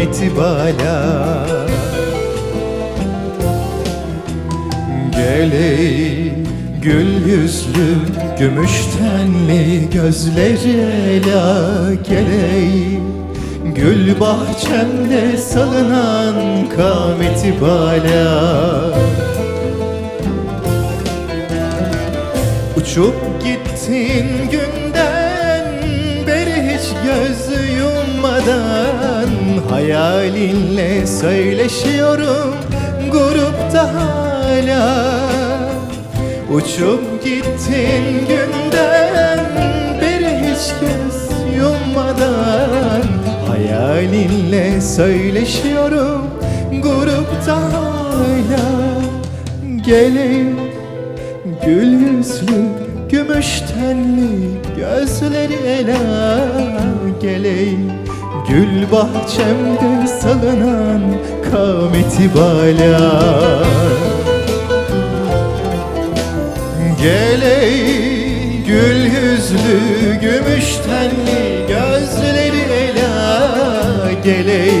kameti bala. Gel ey gül yüzlü Gümüş tenli gözleri ela Gel ey Gül bahçemde salınan kameti bala. Uçup gittin günden Hayalinle söyleşiyorum. Grupta hala Uçup gittin günden beri hiç göz yummadan. Hayalinle söyleşiyorum. Grupta hala Geleyim Gül yüzlü, gümüş tenli gözleri ela geleyim Gül bahçemde salınan kameti bala Geley gül yüzlü, gümüş tenli gözleri ela geley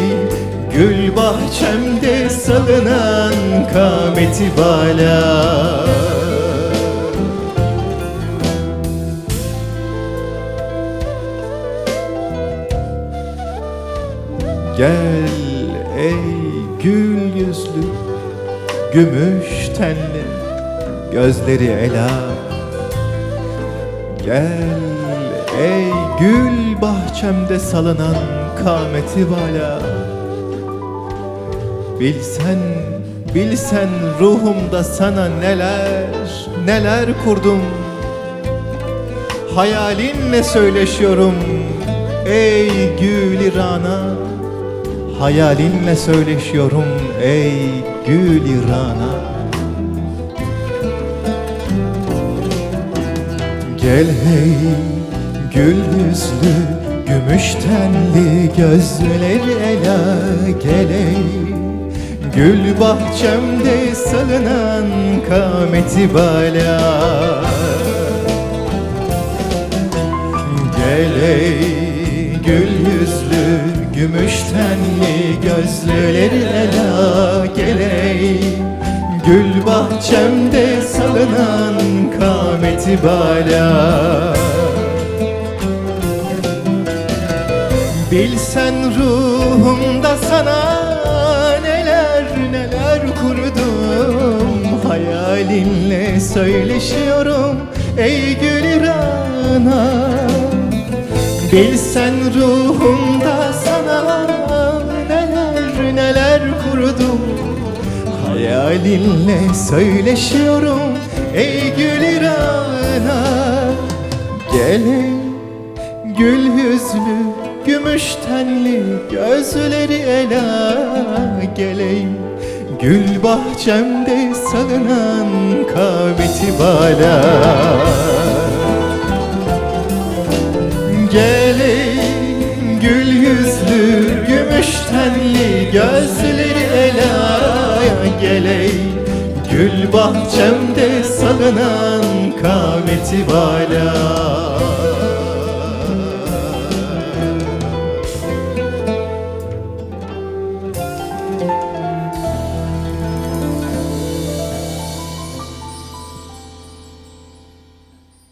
Gül bahçemde salınan kameti bala Gel ey gül yüzlü Gümüş tenli gözleri ela. Gel ey gül bahçemde salınan kameti bala Bilsen, bilsen ruhumda sana neler, neler kurdum. Hayalinle söyleşiyorum ey gül rana Hayalinle söyleşiyorum ey gül rana Gel hey gül yüzlü Gümüş tenli gözleri ela Gel ey. Gül bahçemde salınan kameti bala. Gel ey gül yüzlü Gümüş tenli gözleri ela Gel ey Gül bahçemde salınan kameti bala Bilsen ruhumda sana neler neler kurdum. Hayalinle söyleşiyorum ey gül rana Bilsen ruhumda sana neler neler kurdum. Hayalinle söyleşiyorum ey gül rana Gel gül yüzlü gümüş tenli gözleri ela Gel ey gül bahçemde salınan kameti bala. Gel ey gül gözleri ela Gel ey gül bahçemde salınan kameti bala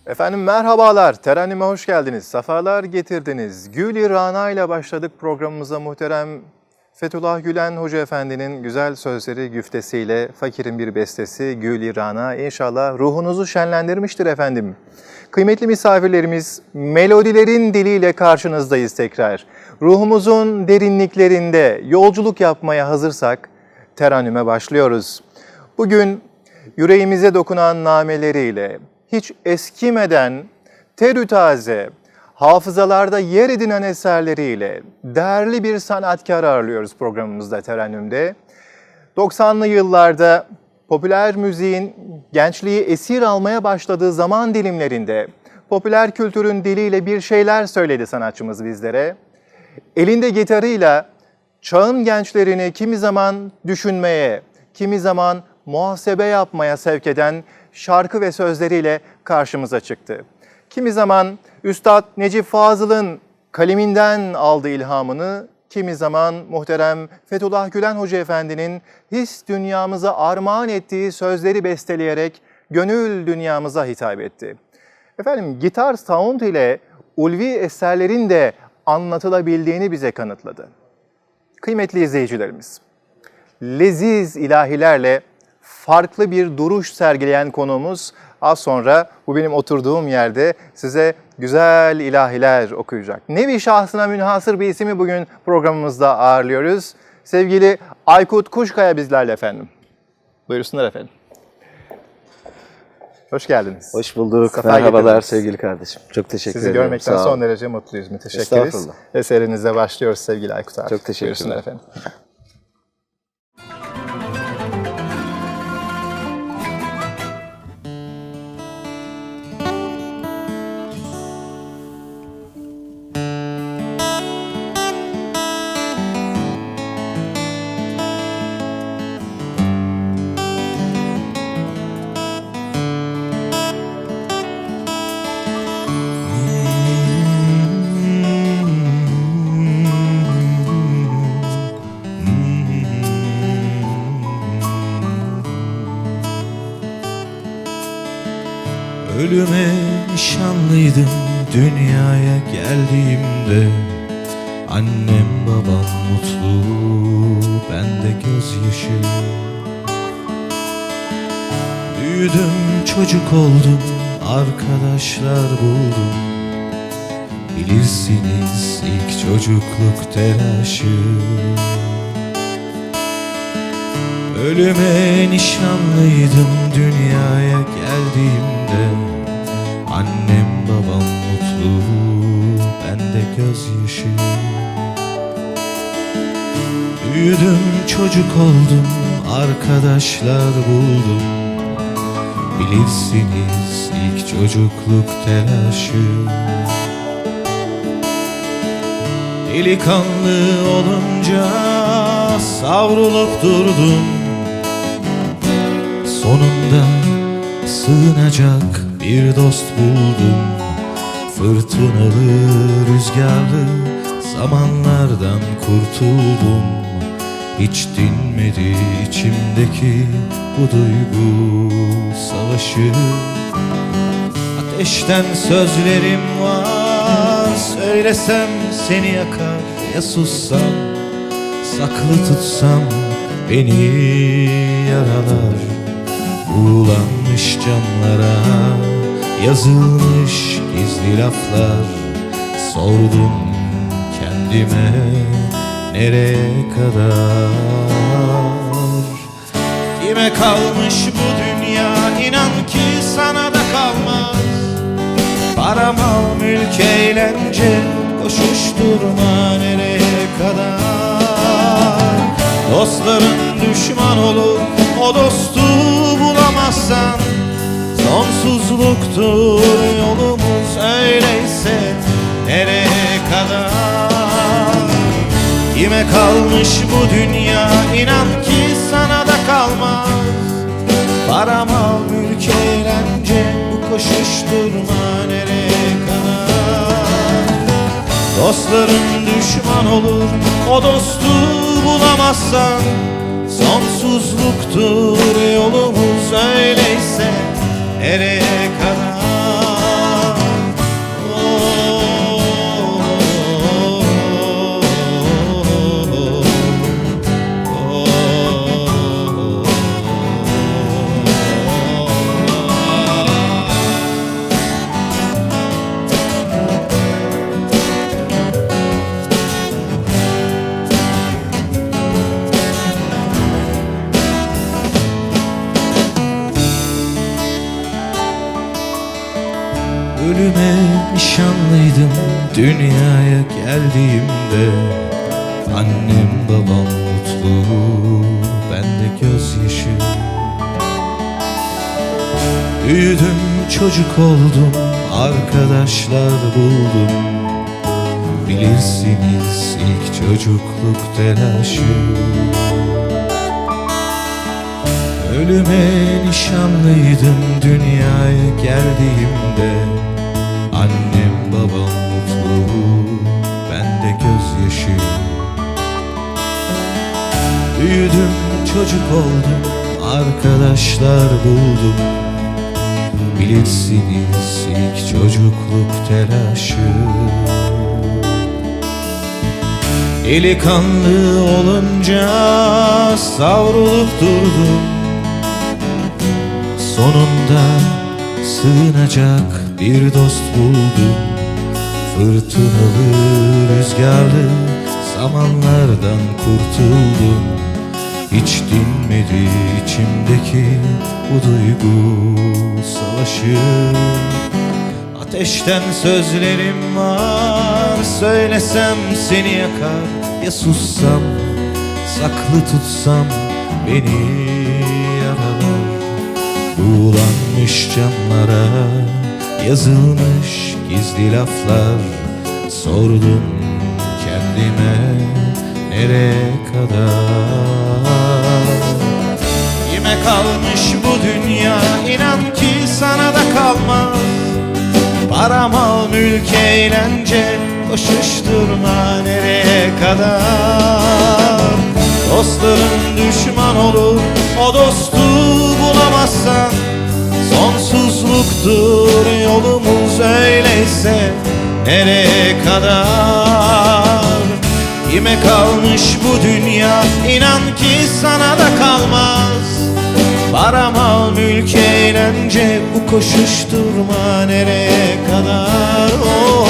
Efendim merhabalar, Teranime hoş geldiniz, sefalar getirdiniz. Gül Rana ile başladık programımıza muhterem Fethullah Gülen Hoca Efendi'nin güzel sözleri güftesiyle Fakir'in bir bestesi Gül Rana inşallah ruhunuzu şenlendirmiştir efendim. Kıymetli misafirlerimiz, melodilerin diliyle karşınızdayız tekrar. Ruhumuzun derinliklerinde yolculuk yapmaya hazırsak teranüme başlıyoruz. Bugün yüreğimize dokunan nameleriyle, hiç eskimeden terü taze, hafızalarda yer edinen eserleriyle değerli bir sanatkar ağırlıyoruz programımızda Terennüm'de. 90'lı yıllarda popüler müziğin gençliği esir almaya başladığı zaman dilimlerinde popüler kültürün diliyle bir şeyler söyledi sanatçımız bizlere. Elinde gitarıyla çağın gençlerini kimi zaman düşünmeye, kimi zaman muhasebe yapmaya sevk eden şarkı ve sözleriyle karşımıza çıktı. Kimi zaman Üstad Necip Fazıl'ın kaleminden aldı ilhamını, kimi zaman muhterem Fethullah Gülen Hoca Efendi'nin his dünyamıza armağan ettiği sözleri besteleyerek gönül dünyamıza hitap etti. Efendim gitar sound ile ulvi eserlerin de anlatılabildiğini bize kanıtladı. Kıymetli izleyicilerimiz, leziz ilahilerle farklı bir duruş sergileyen konuğumuz az sonra bu benim oturduğum yerde size güzel ilahiler okuyacak. Nevi şahsına münhasır bir ismi bugün programımızda ağırlıyoruz. Sevgili Aykut Kuşkaya bizlerle efendim. Buyursunlar efendim. Hoş geldiniz. Hoş bulduk. Sefa Merhabalar getirdiniz. sevgili kardeşim. Çok teşekkür Sizi ederim. görmekten Sağ son derece mutluyuz. Müteşekkiriz. Estağfurullah. Eserinize başlıyoruz sevgili Aykut abi. Çok teşekkürler. Buyursunlar efendim. Dünyaya geldiğimde Annem babam mutlu bende gözyaşı Büyüdüm çocuk oldum arkadaşlar buldum. Bilirsiniz ilk çocukluk telaşı. Ölüme nişanlıydım dünyaya geldiğimde Annem babam mutlu bende gözyaşı Büyüdüm çocuk oldum arkadaşlar buldum. Bilirsiniz ilk çocukluk telaşı. Delikanlı olunca savrulup durdum. Sonunda sığınacak bir dost buldum Fırtınalı rüzgarlı zamanlardan kurtuldum. Hiç dinmedi içimdeki bu duygu savaşı. Ateşten sözlerim var Söylesem seni yakar ya sussam Saklı tutsam beni yaralar. Buğulanmış camlara yazılmış gizli laflar Sordum kendime nereye kadar? Kime kalmış bu dünya? İnan ki sana da kalmaz. Para mal mülk eğlence koşuşturma nereye kadar? Dostların düşman olur o dostu bulamazsan Sonsuzluktur yolumuz öyleyse nereye kadar? Kime kalmış bu dünya? İnan ki sana da kalmaz. Para mal mülk eğlence bu koşuşturma nereye kadar? Dostların düşman olur o dostu bulamazsan Sonsuzluktur Büyüdüm çocuk oldum arkadaşlar buldum. Bilirsiniz ilk çocukluk telaşı Ölüme nişanlıydım dünyaya geldiğimde. Annem babam mutlu ben de gözyaşı Büyüdüm çocuk oldum arkadaşlar buldum Bilirsiniz ilk çocukluk telaşı. Delikanlı olunca savrulup durdum Sonunda sığınacak bir dost buldum Fırtınalı rüzgarlı zamanlardan kurtuldum Hiç dinmedi içimdeki bu duygu savaşı. Ateşten sözlerim var Söylesem seni yakar. Ya sussam Saklı tutsam Beni yaralar Buğulanmış camlara Yazılmış gizli laflar. Sordum kendime Nereye kadar kalmış bu dünya inan ki sana da kalmaz. Para mal mülk eğlence Koşuşturma nereye kadar? Dostların düşman olur O dostu bulamazsan. Sonsuzluktur yolumuz öyleyse Nereye kadar? Kime kalmış bu dünya inan ki sana da kalmaz Para mal mülk eğlence bu koşuşturma nereye kadar? Oh,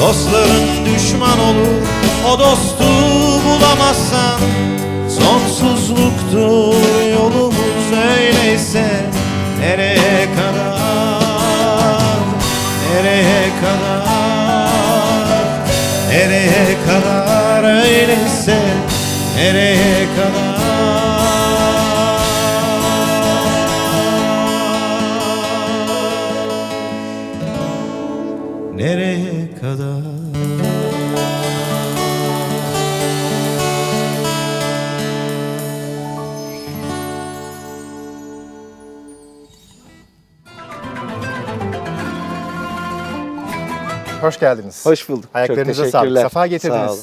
Dostların düşman olur o dostu bulamazsan Sonsuzluktur yolumuz öyleyse nereye kadar? Nereye kadar? Nereye kadar öyleyse Nereye kadar Hoş geldiniz. Hoş bulduk. Ayaklarınıza Çok sağlık. Safa getirdiniz. Sağ olun.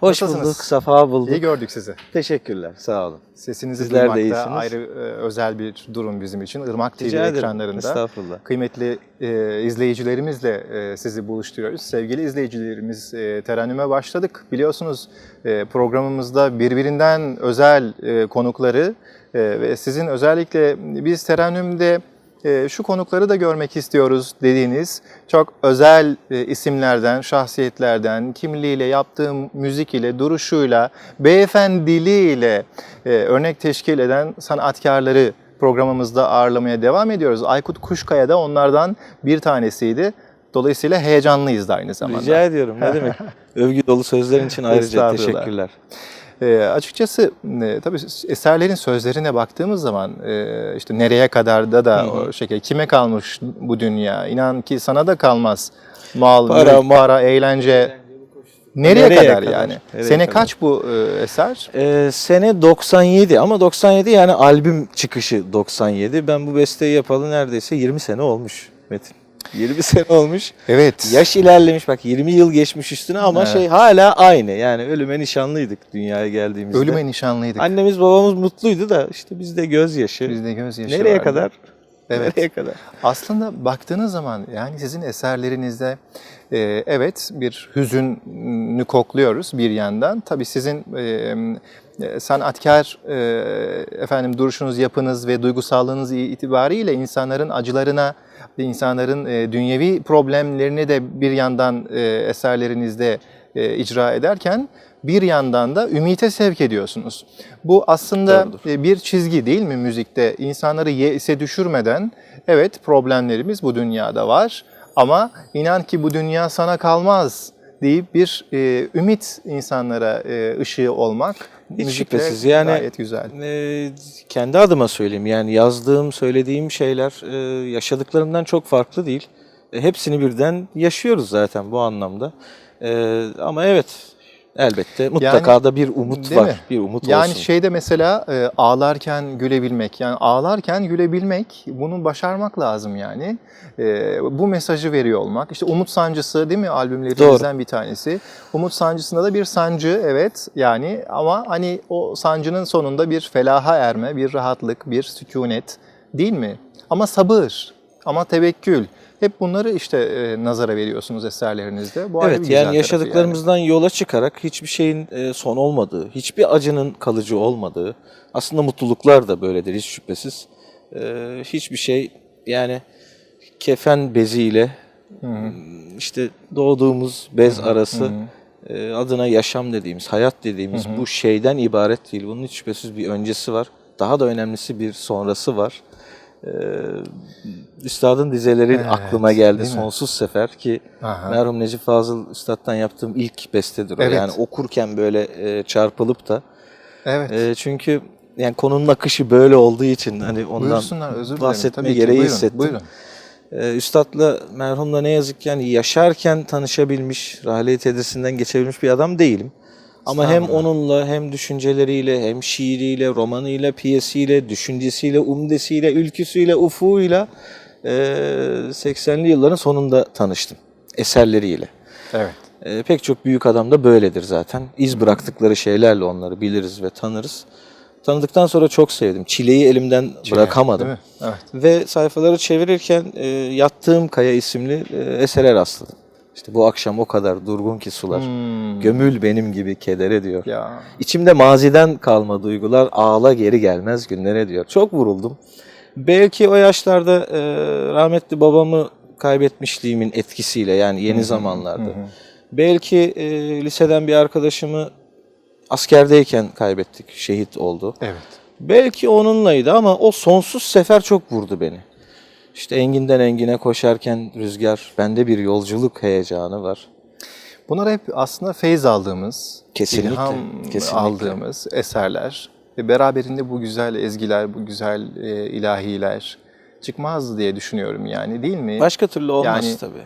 Hoş Nasılsınız? bulduk. Safa bulduk. İyi gördük sizi. Teşekkürler. Sağ olun. Sesinizi Sizler de duymak da iyisiniz. ayrı e, özel bir durum bizim için. Irmak TV Rica ederim. ekranlarında Estağfurullah. kıymetli e, izleyicilerimizle e, sizi buluşturuyoruz. Sevgili izleyicilerimiz e, terennüme başladık. Biliyorsunuz e, programımızda birbirinden özel e, konukları e, ve sizin özellikle biz terennümde şu konukları da görmek istiyoruz dediğiniz çok özel e, isimlerden, şahsiyetlerden, kimliğiyle, yaptığı müzik ile, duruşuyla, beyefendiliğiyle e, örnek teşkil eden sanatkarları programımızda ağırlamaya devam ediyoruz. Aykut Kuşkaya da onlardan bir tanesiydi. Dolayısıyla heyecanlıyız da aynı zamanda. Rica ediyorum. Ne demek? Övgü dolu sözlerin için ayrıca teşekkürler. E, açıkçası e, tabii eserlerin sözlerine baktığımız zaman e, işte nereye kadar da da Hı hı. o şekilde kime kalmış bu dünya? İnan ki sana da kalmaz. Mal, Para, para, ma- para eğlence. Nereye, Nereye kadar, kadar? yani? Nereye Sene kadar? kaç bu e, eser? Ee, sene 97 ama 97 yani albüm çıkışı 97. Ben bu besteyi yapalı neredeyse 20 sene olmuş Metin. 20 sene olmuş. Evet. Yaş ilerlemiş bak 20 yıl geçmiş üstüne ama Evet. şey hala aynı. Yani ölüme nişanlıydık dünyaya geldiğimizde. Ölüme nişanlıydık. Annemiz babamız mutluydu da işte bizde gözyaşı. Bizde gözyaşı Nereye vardı. kadar? Evet. Nereye kadar? Aslında baktığınız zaman yani sizin eserlerinizde e, evet bir hüzünü kokluyoruz bir yandan. Tabii sizin e, sanatkar e, efendim duruşunuz, yapınız ve duygusallığınız itibariyle insanların acılarına ve insanların e, dünyevi problemlerini de bir yandan e, eserlerinizde e, icra ederken bir yandan da ümite sevk ediyorsunuz. Bu aslında Doğrudur. e, bir çizgi değil mi müzikte? İnsanları yese düşürmeden evet problemlerimiz bu dünyada var ama inan ki bu dünya sana kalmaz deyip bir e, ümit insanlara e, ışığı olmak Hiç müzikle şüphesiz. Yani- gayet güzel. Ee, kendi adıma söyleyeyim yani yazdığım, söylediğim şeyler e, yaşadıklarımdan çok farklı değil. E, hepsini birden yaşıyoruz zaten bu anlamda. E, ama evet elbette mutlaka da bir umut var. mi? Bir umut Yani olsun. şeyde mesela e, ağlarken gülebilmek. Yani ağlarken gülebilmek bunu başarmak lazım yani. E, bu mesajı veriyor olmak. İşte Umut Sancısı değil mi albümlerimizden bir tanesi. Umut Sancısında da bir sancı evet yani ama hani o sancının sonunda bir felaha erme, bir rahatlık, bir sükunet değil mi? Ama sabır, ama tevekkül. Hep bunları işte e, nazara veriyorsunuz eserlerinizde. Bu Evet yani yaşadıklarımızdan yola çıkarak hiçbir şeyin e, son olmadığı, hiçbir acının kalıcı olmadığı, aslında mutluluklar da böyledir hiç şüphesiz. E, hiçbir şey yani kefen beziyle m, işte doğduğumuz bez arası e, adına yaşam dediğimiz, hayat dediğimiz bu şeyden ibaret değil. Bunun hiç şüphesiz bir öncesi var. Daha da önemlisi bir sonrası var. E, Üstadın dizeleri Evet, aklıma geldi mi? sonsuz sefer ki Aha. merhum Necip Fazıl Üstad'dan yaptığım ilk bestedir o. Evet. Yani okurken böyle e, çarpılıp da Evet. e, çünkü yani konunun akışı böyle olduğu için hani ondan bahsetme gereği buyurun, hissettim. Buyurun. E, Üstad'la merhumla ne yazık ki yani yaşarken tanışabilmiş, rahlet tedrisinden geçebilmiş bir adam değilim. Ama hem onunla hem düşünceleriyle hem şiiriyle, romanıyla, piyesiyle, düşüncesiyle, umdesiyle, ülküsüyle, ufuğuyla e, 80'li yılların sonunda tanıştım. Eserleriyle. Evet. E, pek çok büyük adam da böyledir zaten. İz bıraktıkları şeylerle onları biliriz ve tanırız. Tanıdıktan sonra çok sevdim. Çileyi elimden bırakamadım. Değil mi? Evet. Ve sayfaları çevirirken e, Yattığım Kaya isimli e, esere rastladım. İşte bu akşam o kadar durgun ki sular. Hmm. Gömül benim gibi kedere diyor. Ya. İçimde maziden kalma duygular ağla geri gelmez günlere diyor. Çok vuruldum. Belki o yaşlarda e, rahmetli babamı kaybetmişliğimin etkisiyle yani yeni zamanlarda. Belki e, liseden bir arkadaşımı askerdeyken kaybettik. Şehit oldu. Evet. Belki onunlaydı ama o sonsuz sefer çok vurdu beni. İşte enginden engine koşarken rüzgar, bende bir yolculuk heyecanı var. Bunlar hep aslında feyz aldığımız, Kesinlikle, ilham kesinlikle. aldığımız eserler ve beraberinde bu güzel ezgiler, bu güzel e, ilahiler çıkmazdı diye düşünüyorum yani değil mi? Başka türlü olmaz Yani- tabii.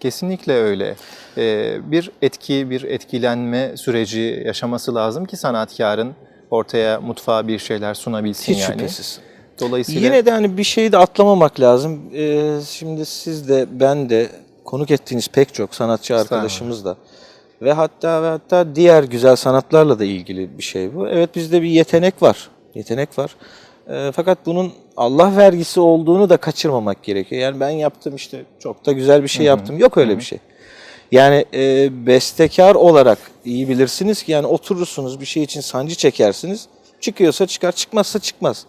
Kesinlikle öyle. Ee, bir etki, bir etkilenme süreci yaşaması lazım ki sanatkarın ortaya mutfağa bir şeyler sunabilsin Hiç yani. şüphesiz. Dolayısıyla Yine de hani bir şeyi de atlamamak lazım. Ee, şimdi siz de ben de konuk ettiğiniz pek çok sanatçı arkadaşımız da ve hatta ve hatta diğer güzel sanatlarla da ilgili bir şey bu. Evet bizde bir yetenek var. Yetenek var. Ee, fakat bunun Allah vergisi olduğunu da kaçırmamak gerekiyor. Yani ben yaptım işte çok da güzel bir şey yaptım. Yok öyle bir şey. Yani e, bestekar olarak iyi bilirsiniz ki yani oturursunuz bir şey için sancı çekersiniz. Çıkıyorsa çıkar, çıkmazsa çıkmaz.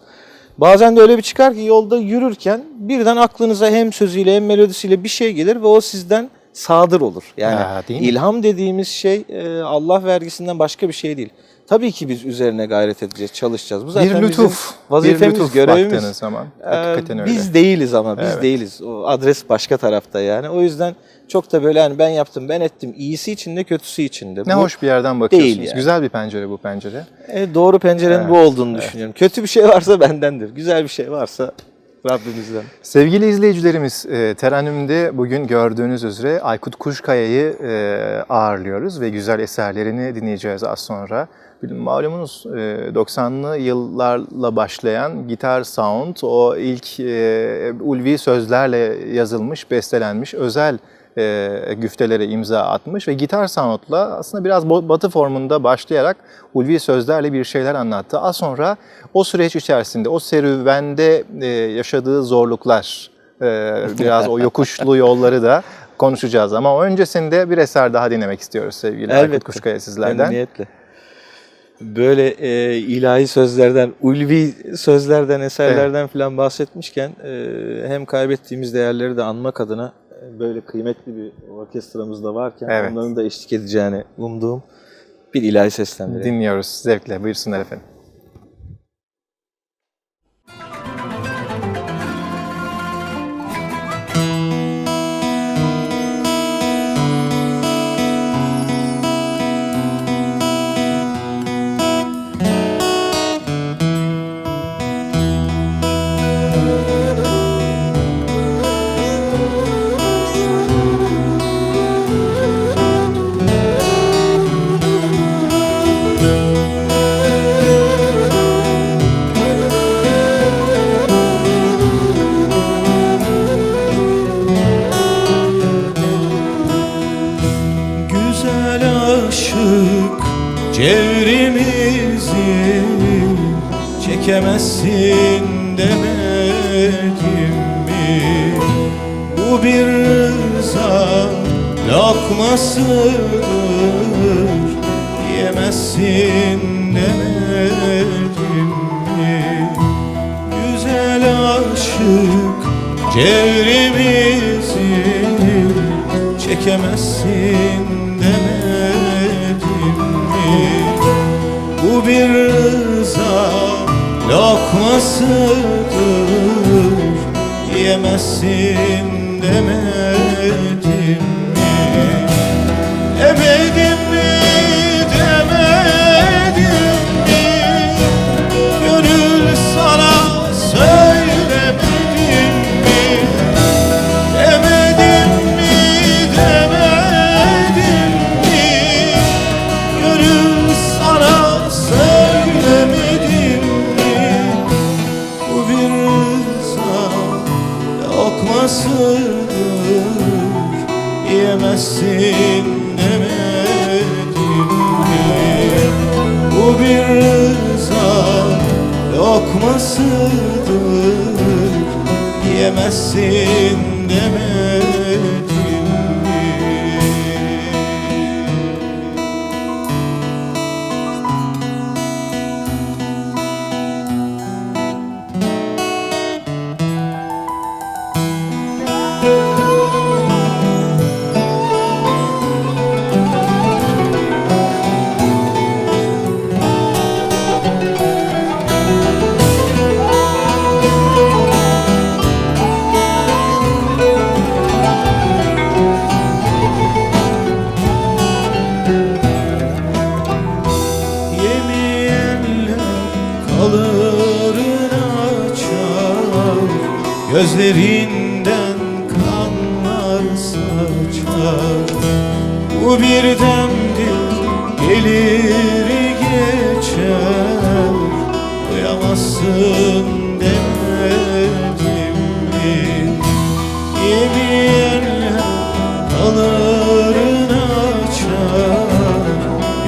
Bazen de öyle bir çıkar ki yolda yürürken birden aklınıza hem sözüyle hem melodisiyle bir şey gelir ve o sizden sadır olur. Yani Ya, ilham dediğimiz şey e, Allah vergisinden başka bir şey değil. Tabii ki biz üzerine gayret edeceğiz, çalışacağız. Bu zaten bir bizim lütuf, vazifemiz, bir lütuf görevimiz. zaman. Ee, Hakikaten öyle. Biz değiliz ama biz Evet. değiliz. O adres başka tarafta yani. O yüzden çok da böyle hani ben yaptım, ben ettim. İyisi için de kötüsü için de. ne Bu, hoş bir yerden bakıyorsunuz. yani. Güzel bir pencere bu pencere. e, doğru pencerenin bu Evet, olduğunu düşünüyorum. Kötü bir şey varsa bendendir. Güzel bir şey varsa Rabbimizden. Sevgili izleyicilerimiz, e, bugün gördüğünüz üzere Aykut Kuşkaya'yı e, ağırlıyoruz ve güzel eserlerini dinleyeceğiz az sonra. Malumunuz e, 90'lı yıllarla başlayan gitar sound, o ilk e, ulvi sözlerle yazılmış, bestelenmiş özel e, güftelere imza atmış ve gitar soundla aslında biraz batı formunda başlayarak ulvi sözlerle bir şeyler anlattı. Az sonra o süreç içerisinde, o serüvende e, yaşadığı zorluklar, e, biraz o yokuşlu yolları da konuşacağız. Ama öncesinde bir eser daha dinlemek istiyoruz sevgili Aykut Elbette. Kuşkaya sizlerden. Memnuniyetle. Böyle e, ilahi sözlerden, ulvi sözlerden, eserlerden falan bahsetmişken e, hem kaybettiğimiz değerleri de anmak adına e, böyle kıymetli bir orkestramız da varken Evet. onların da eşlik edeceğini umduğum bir ilahi seslendireyim. Dinliyoruz zevkle. Buyursunlar efendim. Aşık cevrimizi çekemezsin demedim mi? Bu bir rıza lokmasıdır Yemezsin demedim mi? Güzel aşık cevrimizi çekemezsin bir rıza lokmasıdır Yemezsin demedim mi?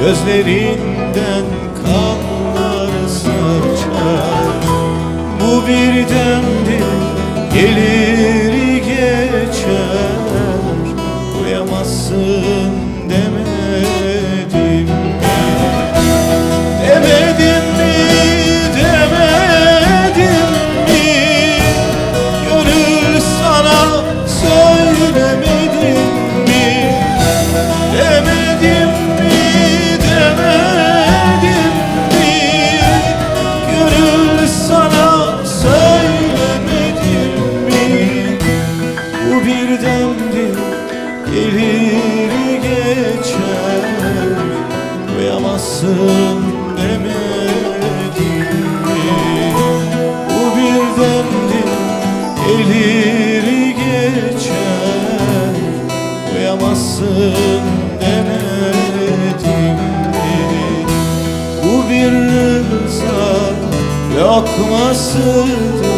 Gözlerinden kanlar saçar Bu bir demdir gelir bir demdir gelir geçer Uyamazsın demedim? Bu bir demdir gelir geçer Uyamazsın demedim? Bu bir rıza lokmasıdır